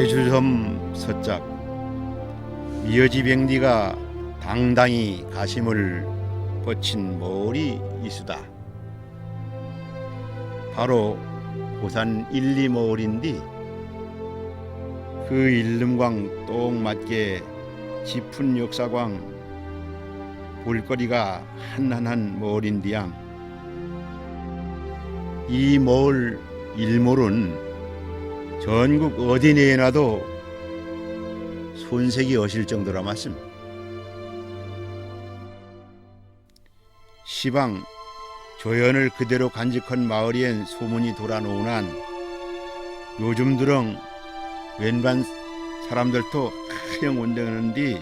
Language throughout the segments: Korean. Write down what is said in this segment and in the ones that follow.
제주섬 서짝 미어지 병디가 당당히 가심을 뻗친 몰이 이수다. 바로 고산 1, 2 몰인디 그 일름광 똥 맞게 짚은 역사광 볼거리가 한한한 몰인디양 이 몰 일몰은 전국 어디 내놔도 손색이 어실 정도라 말씀. 시방 조연을 그대로 간직한 마을엔 소문이 돌아놓으난 요즘 들엉 웬반 사람들도 하영 온대는디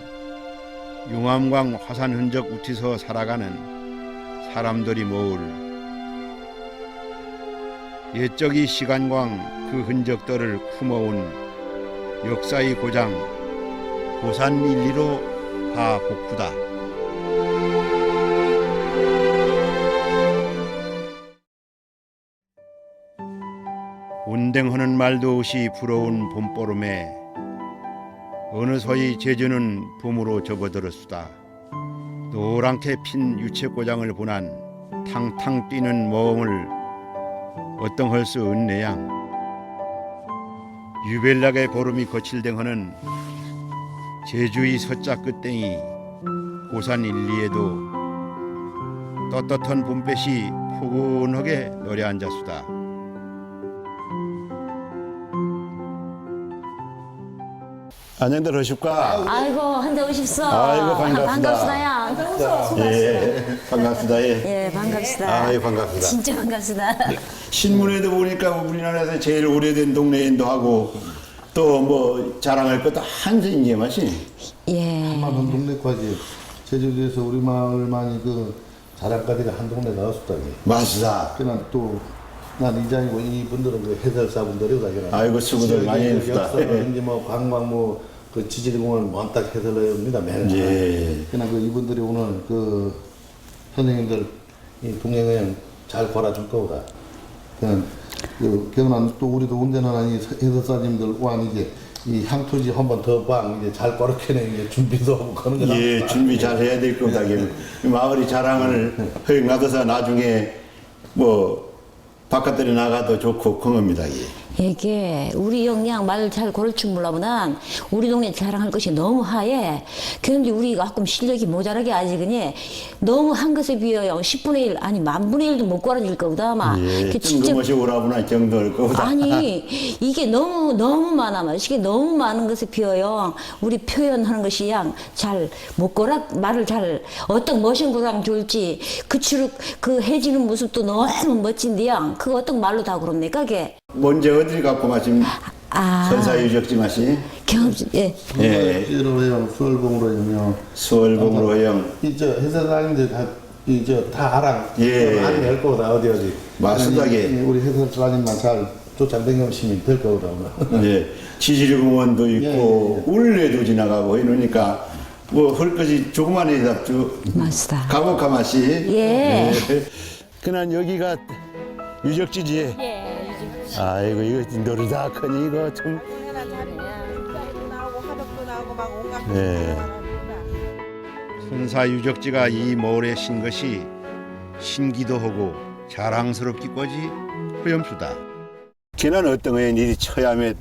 용암광 화산 흔적 우티서 살아가는 사람들이 모을 옛적이 시간광 그 흔적들을 품어온 역사의 고장 고산 일리로 가 복구다. 운댕하는 말도 없이 불어온 봄보름에 어느 서이 제주는 봄으로 접어들었수다. 노랗게 핀 유채고장을 보난 탕탕 뛰는 모험을 어떤 수 은내양 유벨락의 보름이 거칠댕하는 제주의 서자 끝땡이 고산 일리에도 떳떳한 봄볕이 포근하게 노래 앉았수다. 안녕들 하실까? 아이고 한대 오십소. 아이고, 반갑습니다. 반갑습니다. 예, 반갑습니다. 예. 예 반갑습니다. 아이 반갑습니다. 진짜 반갑습니다. 신문에도 보니까 우리나라에서 제일 오래된 동네인도 하고 또 뭐 자랑할 것도 한세인 게 맛이. 예. 한마음 동네까지 제주도에서 우리 마을만이 그 자랑거리가 한 동네 나왔었다니. 맛이다. 그냥 또난 이장이고 이분들은 그 해설사분들이다. 그냥. 아이고, 수고들 많이 했다. 역사라든지 뭐 관광 뭐 그 지질공을 먼딱 해설을 합니다. 매일. 예. 그냥 그 이분들이 오늘 그 선생님들 이 동행을 잘 걸어줄 거다. 그냥 그 경남 또 우리도 운전하는 이 해설사님들 왕 이제 이 향토지 한 번더방 이제 잘 걸어켜내 이제 준비도 하고 그런 거 예, 준비 잘 해야 될 겁니다. 이게 마을이 자랑을 허용 놔둬서 나중에 뭐 바깥들이 나가도 좋고 그런 겁니다. 예. 이게 우리 영양 말잘 고를 줄 몰라보나 우리 동네 자랑할 것이 너무 하얘. 그런데 우리가 가끔 실력이 모자라게 아직은 너무 한 것에 비하여 10분의 1 아니 만분의 1도 못 걸어줄 거보다 아마. 예, 그 진짜 뜬금없이 오라구나 정도일 거보다. 아니 이게 너무 너무 많아 말 이게 너무 많은 것에 비하여 우리 표현하는 것이 양잘 못 걸어 말을 잘 어떤 멋진 거랑 좋을지 그 추룩 그 해지는 모습도 너무 멋진데 양그 어떤 말로 다 그럽니까 그게 먼저 어딜 갖고 마신 아. 선사 유적지 맛이 경험 예. 예. 로 해요. 수월봉으로 해요. 수월봉으로 허용 이저 해설사님들 다 이저다 알아 예. 많이 낼 거다 어디 어디. 맞습니다, 아니, 예. 우리 해설사님만 잘 쫓아다니시면 될 거다 예, 지질공원도 있고 울레도 지나가고 이러니까 뭐할 것이 조그만 애다 쭉 맞다. 가복한 맛이 예. 그난 여기가 유적지지. 예 아이고 이거 노르다 크니 이거 참 네. 네. 선사 유적지가 이 모래 신 것이 신기도 하고 자랑스럽기까지 허염수다 걔는 어떤 거에 일이 처야에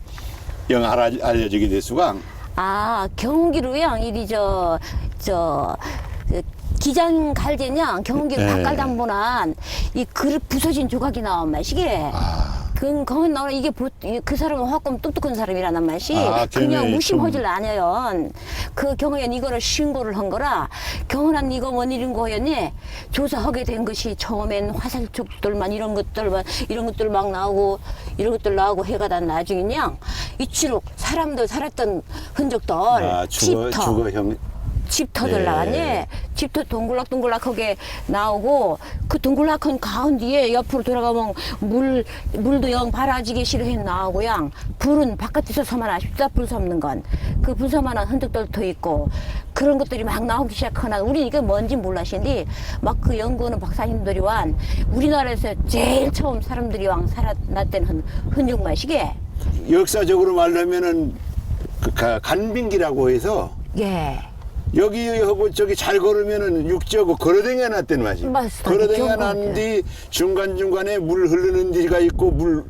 영 알아, 알려지게 됐수가 아 경기로 양 이리 저저 기장 갈대냐 경기로 예. 닭갈담보난 이 그릇 부서진 조각이 나온 맛이게. 아, 그 거기 나오는 이게 보, 이- 그 사람은 화금 똑똑한 사람이라는 맛이 아, 그냥 경연이 무심하질 않아요. 그 경연 이거를 신고를 한 거라 경연한 이거 뭔 일인 거였니? 조사하게 된 것이 처음엔 화살촉들만 이런 것들만 이런 것들 막 나오고 이런 것들 나오고 해가 단 나중에냥 이치로 사람들 살았던 흔적들 아 주거 집터 주거형 집터들 예. 나왔니? 집터 동글락동글락하게 나오고 그 동글락한 가운데에 옆으로 돌아가면 물 물도 영 바라지게 싫어해 나오고 양 불은 바깥에서 서만 쉽다 불 섭는 건 그 불서만한 흔적들도 있고 그런 것들이 막 나오기 시작하나 우리 이게 뭔지 몰라시니 막 그 연구하는 박사님들이 완 우리나라에서 제일 처음 사람들이 왕 살아났던 흔- 흔적 맛이게 역사적으로 말하면은 그 가- 간빙기라고 해서 예. 여기하고 저기 잘 걸으면은 육지하고 걸어댕겨 맛이. 맞습니다. 걸어댕겨. 놨뒤 중간중간에 물 흐르는 데가 있고 물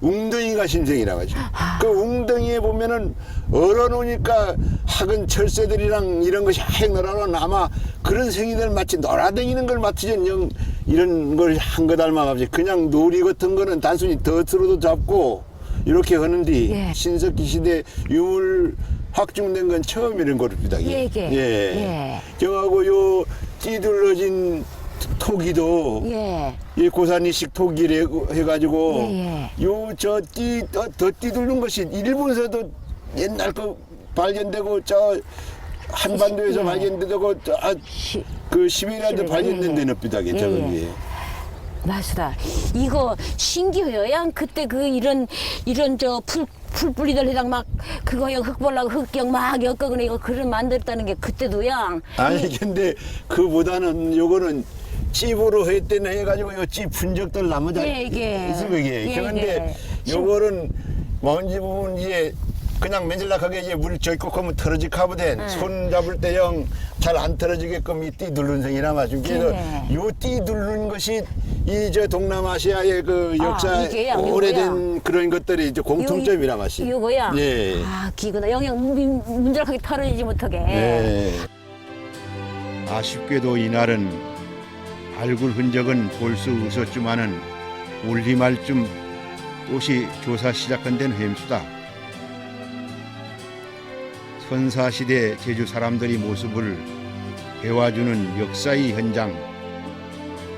웅덩이가 신생이라고 하죠. 아. 그 웅덩이에 보면은 얼어놓으니까 학은 철새들이랑 이런 것이 하얘 놀아놓은 아마 그런 생이들 마치 놀아다니는 걸 마치전 영 이런 걸 한 거 닮아가지고 그냥 놀이 같은 거는 단순히 덫으로도 잡고 이렇게 하는데 예. 신석기 시대 유물 확중된 건 처음 이런 거입니다. 예, 예. 예. 저하고 요 띠둘러진 토기도 예. 이 고산이식 토기를 해- 해가지고 예, 요 저띠더 띠둘른 것이 일본에서도 옛날 거 발견되고 저 한반도에서 예. 발견되고 저, 아, 시, 그 시베리아도 시베리아, 발견된 예, 예. 데는 삐다게 예, 저기 예. 맞다. 이거 신기해요. 양 그때 그 이런 이런 저 풀 풀뿌리들 해당 막 그거 영 흙볼라고 흙경 막 엮어그네 이거 글을 만들었다는 게 그때도 양. 아니 근데 그보다는 요거는 찝으로 했대는 해가지고 요찝 분적들 남아자 예, 이게. 있으면 이게 예, 그런데 이게. 요거는 먼지 부분 이제 그냥 맨질락하게 이제 물 저기 하면 털어지게 하거든 네. 손 잡을 때 영 잘 안 털어지게끔 이 띠 누른 생이라 마죠 그래서 네. 요띠 누른 것이 이 저 동남아시아의 그 아, 역사 이게요? 오래된? 그런 것들이 이제 공통점이라 마시 요거야. 예. 아 기구나 영영 문- 문절하게 털어지지 못하게. 네. 아쉽게도 이날은 발굴 흔적은 볼 수 없었지만은 올리말쯤 또시 조사 시작한 데는 햄수다. 선사시대 제주 사람들이 모습을 배워주는 역사의 현장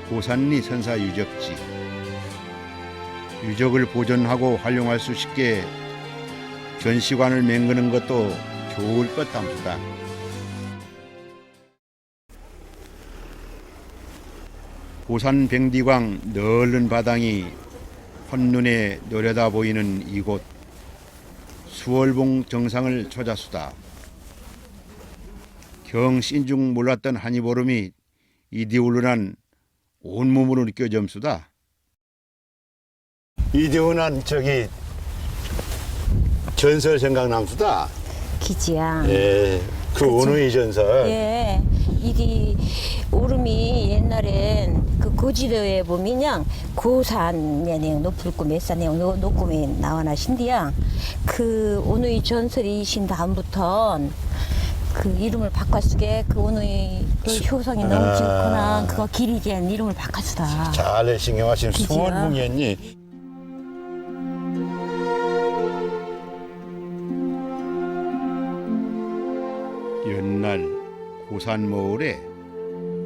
고산리 선사 유적지 유적을 보존하고 활용할 수 있게 전시관을 맹그는 것도 좋을 것 같습니다. 고산 백디광 넓은 바당이 헌눈에 노려다 보이는 이곳 수월봉 정상을 찾았수다. 경 신중 몰랐던 한이보름이 이디올른한 온몸으로 느껴점수다. 이디올른한 저기 전설 생각남수다. 기지야. 예, 그 오누이 전설. 예, 이게 오름이 옛날엔 그 고지도에 보면요 고산의 내용 높을고 몇산 내용 노- 높고에 나와나 신디야 그 오누이 전설이 신 다음부터 그 이름을 바꿨으게 그 오누이 그 효성이 너무 아. 길구나 그거 길이겐 이름을 바꿨수다 잘 신경하신 그지요? 수원궁이었니? 옛날 고산마을에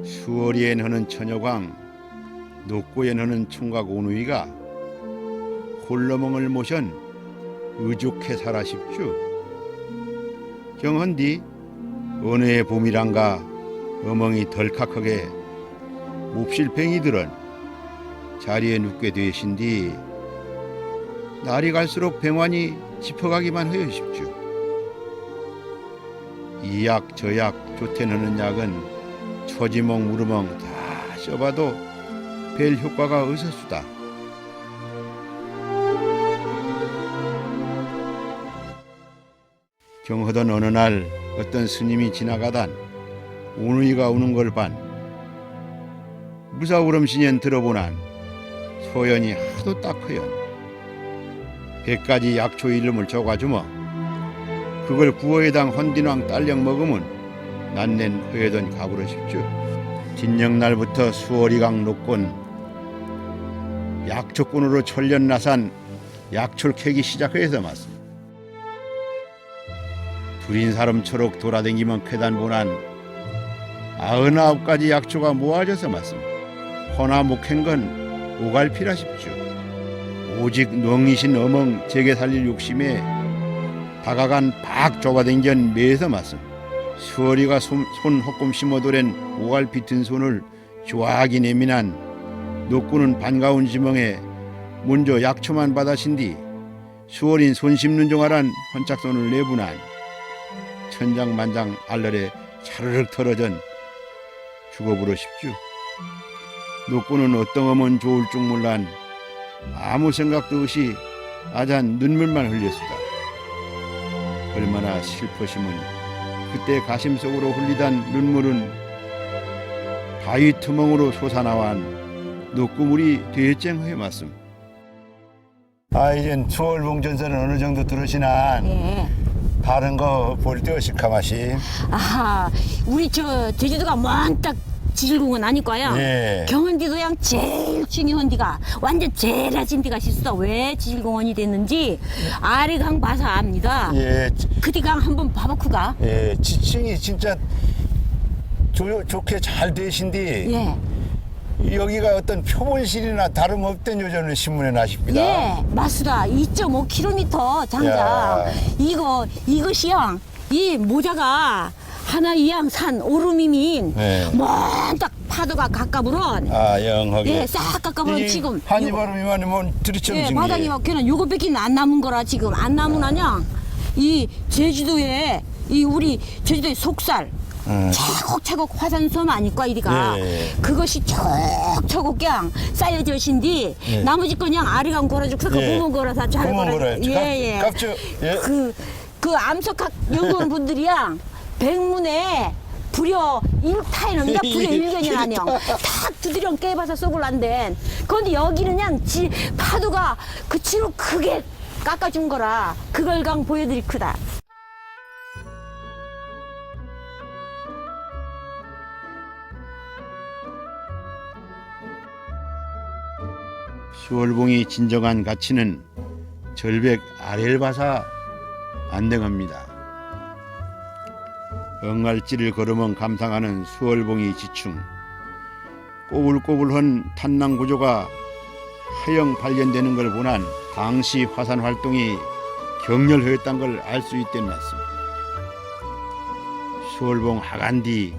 수월이엔 하는 처녀광 녹고엔 하는 총각 오누이가 홀러멍을 모션 의족해 살아십주 경헌디 해 봄이란가 어멍이 덜컥하게 몹실뱅이들은 자리에 눕게 되신디 날이 갈수록 병환이 짚어가기만 하여십주. 이약 저약 좋대는 약은 처지멍 무르멍 다 써봐도 별 효과가 없었수다. 경허던 어느 날 어떤 스님이 지나가단 오누이가 우는 걸 반 무사우름신연 들어보난 소연이 하도 딱허연 백가지 약초 이름을 적어주머 그걸 구워해당 헌딘왕 딸력 먹으면 난넨 허여던 가부러 싶죠 진영날부터 수월이강 녹곤 약초꾼으로 천년 나산 약초를 캐기 시작해서 맞습니다 둘인 사람처럼 돌아다니면 쾌단 보난 아흔아홉 가지 약초가 모아져서 맞습니다 허나 목행 건 오갈피라 싶죠. 오직 농이신 어멍 제게 살릴 욕심에 다가간 박 좁아댕견 매에서 맞음. 수월이가 손, 손 헛꿈 심어도랜 오갈피 든 손을 좋아하기 내민한 녹구는 반가운 지멍에 먼저 약초만 받아신 뒤 수월인 손 씹는 종아란 헌짝손을 내분한 천장만장 알러레 차르륵 털어전 죽어부러 싶죠. 녹고는 어떤 하면 좋을 줄 몰란 아무 생각도 없이 아잔 눈물만 흘렸수다. 얼마나 슬퍼심은 그때 가심 속으로 흘리던 눈물은 바위 투멍으로 솟아나완 녹구물이 되쨍해 맞음. 아 이젠 수월봉 전선은 어느 정도 들으시나 예. 다른 거볼 때 어시카마시 아하, 우리 저 제주도가 먼딱 지질공은 아닐 거야. 예. 경원디도 양 제일 중요한 데가 완전 제일 하진 데가 있어. 왜 지질공원이 됐는지 아래강 봐서 압니다. 예, 그 디강 한번 봐보쿠가. 예, 지층이 진짜 조, 좋게 잘 되신디 예. 여기가 어떤 표본실이나 다름없던 요전을 신문에 나십니다. 예, 마수다 2.5km 장장. 야. 이거 이것이요. 이 모자가 하나 이양 산 오르미민 네. 먼딱 파도가 가까부런 아 영하게. 예, 싹 가까부런 지금 한이 바람이만 뭐 들이쳐 예, 바닥이 막 그냥 요거밖에 안 남은 거라 지금 안 남은 아냐. 이 제주도에 이 우리 제주도의 속살 음. 차곡차곡 화산섬 아닐까 이리가 예, 예. 그것이 차곡차곡 그냥 쌓여져 신디 예. 나머지 그냥 아래강 걸어주고 그 예. 구멍 걸어서 잘 구멍 걸어. 예예 깝- 깝죠. 예. 그, 그 암석학 연구원 분들이야 백문에 불여 일타이는가 불여 일견이 아니요 탁 두드려 깨봐서 쏘글란데 그런데 여기는 그냥 지, 파도가 그치로 크게 깎아준 거라 그걸 강 보여드릴 크다 수월봉이 진정한 가치는 절벽 아래를 봐서 안 등합니다. 엉갈지를 걸으면 감상하는 수월봉이 지층 꼬불꼬불한 탄낭 구조가 하영 발견되는 걸 보난 당시 화산 활동이 격렬했던 걸 알 수 있던 말씀. 수월봉 하간디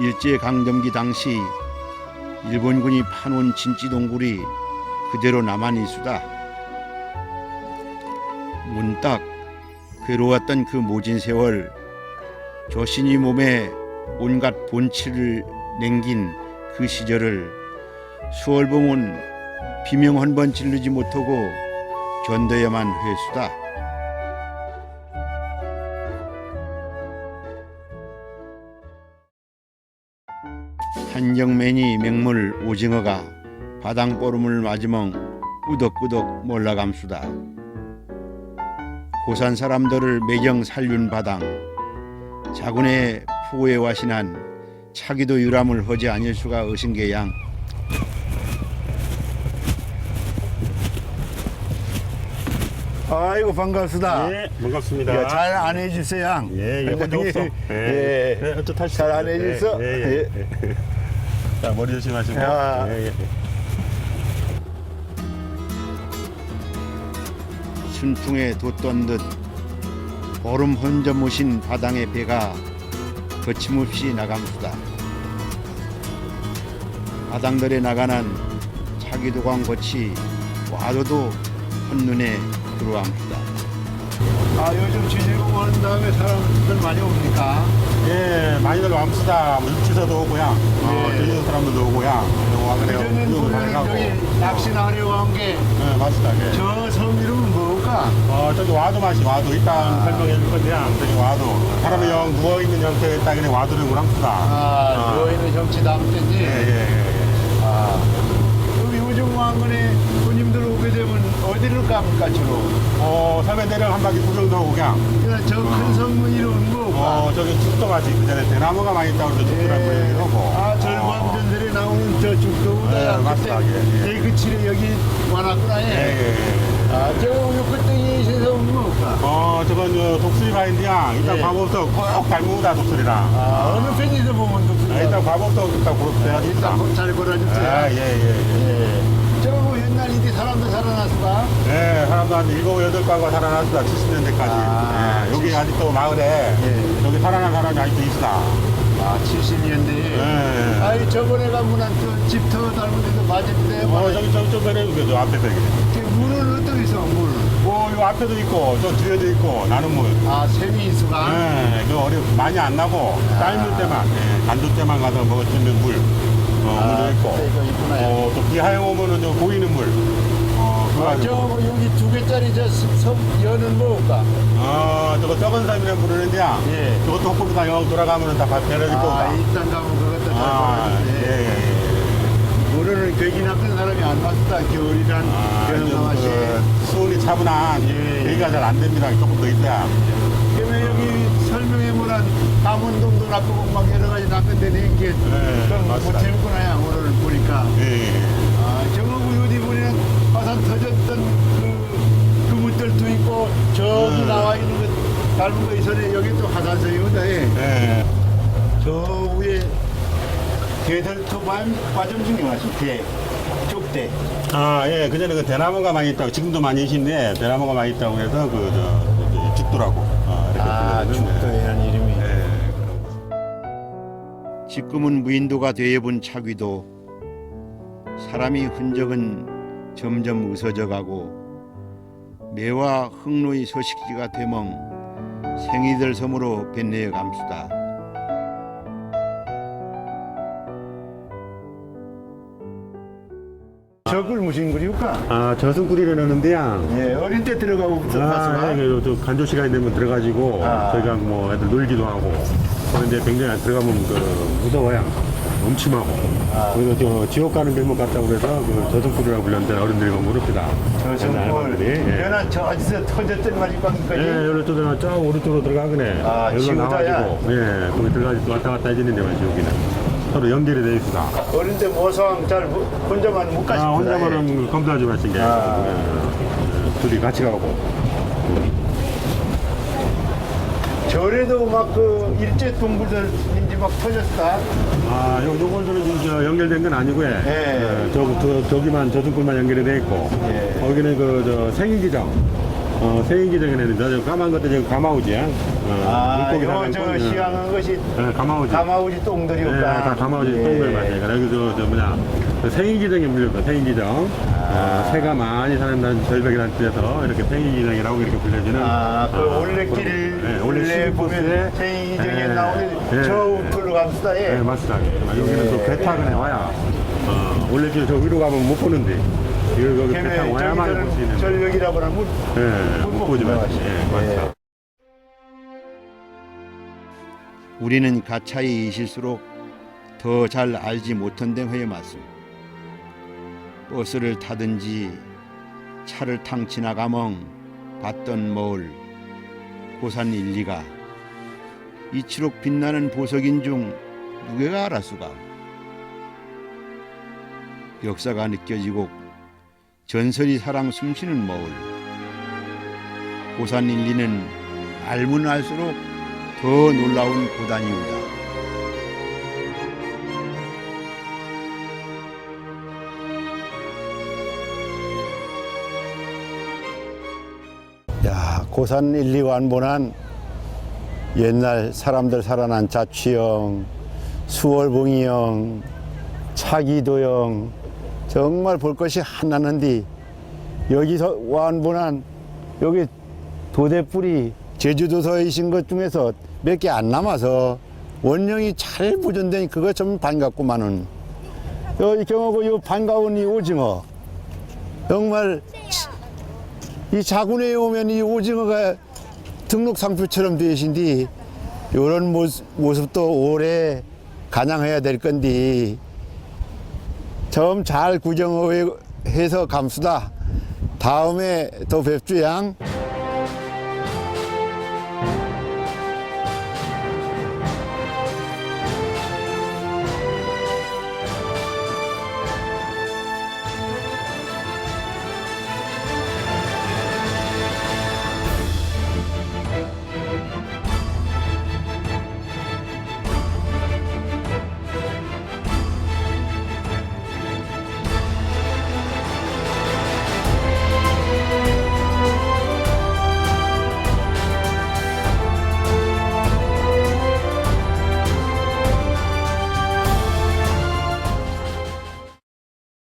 일제 강점기 당시 일본군이 파놓은 진지 동굴이 그대로 남아 있수다. 문딱 괴로웠던 그 모진 세월 조신이 몸에 온갖 본치를 냉긴 그 시절을 수월봉은 비명 한번 지르지 못하고 견뎌야만 했수다. 한정맨이 맹물 오징어가 바당보름을 맞으멍 꾸덕꾸덕 몰라감수다. 고산 사람들을 매경 살륜 바당 자군의 포에 와신한 차기도 유람을 허지 아닐 수가 의신게양 아이고 반갑습니다. 예, 반갑습니다. 잘 안해 주세요, 양. 예, 예, 어디 없어. 예, 예. 예, 어쩌 타시죠. 잘안 해줬어? 예, 예, 예. 자, 머리 조심하시고. 야. 예, 예. 순풍에 돋던 듯 보름 혼자 모신 바당의 배가 거침없이 나감수다. 바당들에 나가는 차기도광 것이 와도도 한눈에 들어옵니다. 아 요즘 지질공 하는 다음에 사람들 많이 옵니까? 예, 많이들 맘수다. 뭐 육지서도 오고요. 어, 예. 제주도 사람들도 오고요. 와, 그래요. 그전엔 보면 많이 가고. 여기 낚시나 하려고 한게 저 예, 맞습니다. 예. 섬 이름은 뭘까? 어, 저기 와도 맛이 와도 일단 설명해 줄 건데요. 저기 와도. 사람이 영 누워 있는 형태의 딱 그냥 와도를 구합시다. 아, 어. 누워있는 정치 예, 예. 예. 아, 왕건에 손님들 오게 되면 어디를 갑니까 주로? 어, 섬에 내려 한 바퀴 구경도 하고 그냥. 그냥 저큰섬 이름은 뭐가? 어, 저기 죽도 맛이 그 전에 대나무가 많이 있다고 해서 죽도라고 얘기하고. 아, 절반전들에 나오는 저 죽도보다 예, 맞습니다. 예, 예. 그 칠에 여기 와놨구나. 예, 예. 예, 예. 아, 저요 끝등이 있어서 뭘까? 어, 저건 저 독수리 바인디야. 일단 예. 과목도 꼭 닮은다, 독수리랑. 아, 어느 편에서 보면 독수리? 아, 일단 과목도 일단 그렇다. 일단 잘 걸어주세요. 아, 예, 예, 예. 예. 저거 옛날 이게 사람도 살아났을까? 예, 사람도 한 일곱, 여덟 가구가 살아났다, 70년대까지. 아, 예, 여기 아직도 마을에, 예. 여기 살아난 사람이 아직도 있다. 아, 70년대. 예, 예. 아이, 저번에 가면 그 집터 닮은 데도 맞은데. 어, 저기, 저기, 저 배를, 저 앞에 배기. 물은 어떻게 있어, 물? 뭐, 요 앞에도 있고, 저 뒤에도 있고, 나는 뭐, 아, 샘이 있어가? 예, 그 어려, 많이 안 나고, 삶을 때만, 예, 간도 때만 가서 수 있는 물, 어, 아, 물도 있고, 그때 이거 있구나. 어, 또 비하영 오면은 저 보이는 물, 어, 그거 아, 저 뭐, 여기 두 개짜리 저섬 연은 뭐일까? 어, 저거 적은 삶이라 부르는데, 예. 저것도 호흡으로 다영 돌아가면 다 배려질 거다. 아, 일단 가면 그것도 잘 아, 예, 보는데. 예, 예. 물은 거기 나쁜 사람이 안 왔다. 겨울이란 아, 그런 좀 상황이. 그 수온이 차분한 예, 예. 여기가 잘 안 됩니다. 조금 더 있어야. 그러면 여기 설명해 보란 강원동도 나쁘고 막 여러 가지 나쁜 데는 이게 네, 좀 맞습니다. 재밌구나 오늘 보니까. 예, 예. 아, 정읍 어디 보면 화산 터졌던 그 그물들도 있고 저기 음. 나와 있는 거 닮은 거 있어요. 여기 또 화산성이거든. 예. 저 위에 대들토 과정 중에 왔어. 대, 쪽대. 아, 예. 그전에 그 대나무가 많이 있다고, 지금도 많이 계신데, 대나무가 많이 있다고 해서 그, 저, 저기 죽도라고. 아, 이렇게 아, 이름이. 예. 예. 지금은 무인도가 되어본 차귀도 사람이 흔적은 점점 으서져 가고 매와 흑로의 서식지가 되멍 생이들 섬으로 변내어 감수다. 저걸 무슨 그리울까? 아, 저승구리를 넣는데요. 예, 어릴 때 들어가고 아, 예, 그, 저 간조 시간이 되면 들어가지고 아. 저희가 뭐 애들 놀기도 하고 그런데 굉장히 안 들어가면 그 무서워요. 엄침하고 그래서 저 지옥 가는 길목 같다고 그래서 그 저승굴이라고 불렸는데 어른들이 보면 모릅니다. 옛날 할머니들이. 예. 변한 저 어디서 터졌던 말이 방금까지. 예, 오른쪽으로 저 오른쪽으로 들어가거네. 아, 여기로 지옥자야? 나와가지고 예, 거기 들어가서 왔다 갔다 해지는 데만 지옥이네. 서로 연결이 돼 있어. 어릴 때 모성 잘 못- 혼자만 못 가시고. 아, 혼자만은 검사하지 마신 게. 아. 예, 예, 둘이 같이 가고. 절에도 막 그 일제 동굴들인지 막 터졌다. 아, 요, 요걸들은 지금 저 연결된 건 아니고요. 예. 예, 저, 저, 저기만 저승굴만 연결이 돼 있고. 예. 거기는 그, 저, 생인기정. 어, 생인기정에는 저, 저 까만 것도 지금 가마우지. 어, 아, 물고기 요 사는 저 거. 예. 시향한 것이 예, 가마우지. 가마우지 예, 똥들이었다. 다 가마우지 똥들 맞아요. 그래서 저, 저 뭐냐. 그 생인기정에 물려서 생인기정. 어, 새가 많이 사는 난 절벽이라는 뜻에서 이렇게 생인기정이라고 이렇게 불려지는. 아, 그 어, 올레길 예, 올레 올레 보면 시리코스에 생이정에 예, 나오는 예. 저 우클로 갑시다. 예. 네, 맞습니다. 여기는 또배 타고 와야. 어, 원래 저, 저 위로 가면 못 보는데. 여기, 여기 배 타고 와야만 볼수 저기들은 있는. 절벽이라고 하면 예, 못못 보지 마시. 예, 맞습니다. 우리는 가차에 이실수록 더 잘 알지 못한 데 맞음. 버스를 타든지 차를 탕 지나가멍 봤던 머울 고산 일리가 이치록 빛나는 보석인 중 누가 알았수가 역사가 느껴지고 전설이 사랑 숨쉬는 머울 고산 일리는 알면 알수록 더 놀라운 고단이우다. 야, 고산 1, 2완보난 옛날 사람들 살아난 자취형, 수월봉이형, 차기도형 정말 볼 것이 하나는데 여기서 완보난 여기 도대뿔이 제주도서에 있은 것 중에서 몇 개 안 남아서 원령이 잘 보존된 그거 좀 반갑구만은. 여기 경하고 이 반가운 이 오징어. 정말 이 자군에 오면 이 오징어가 등록 상표처럼 되신디 모습, 모습도 오래 간양해야 될 건데 좀잘 구경해서 감수다. 다음에 더 뵙주양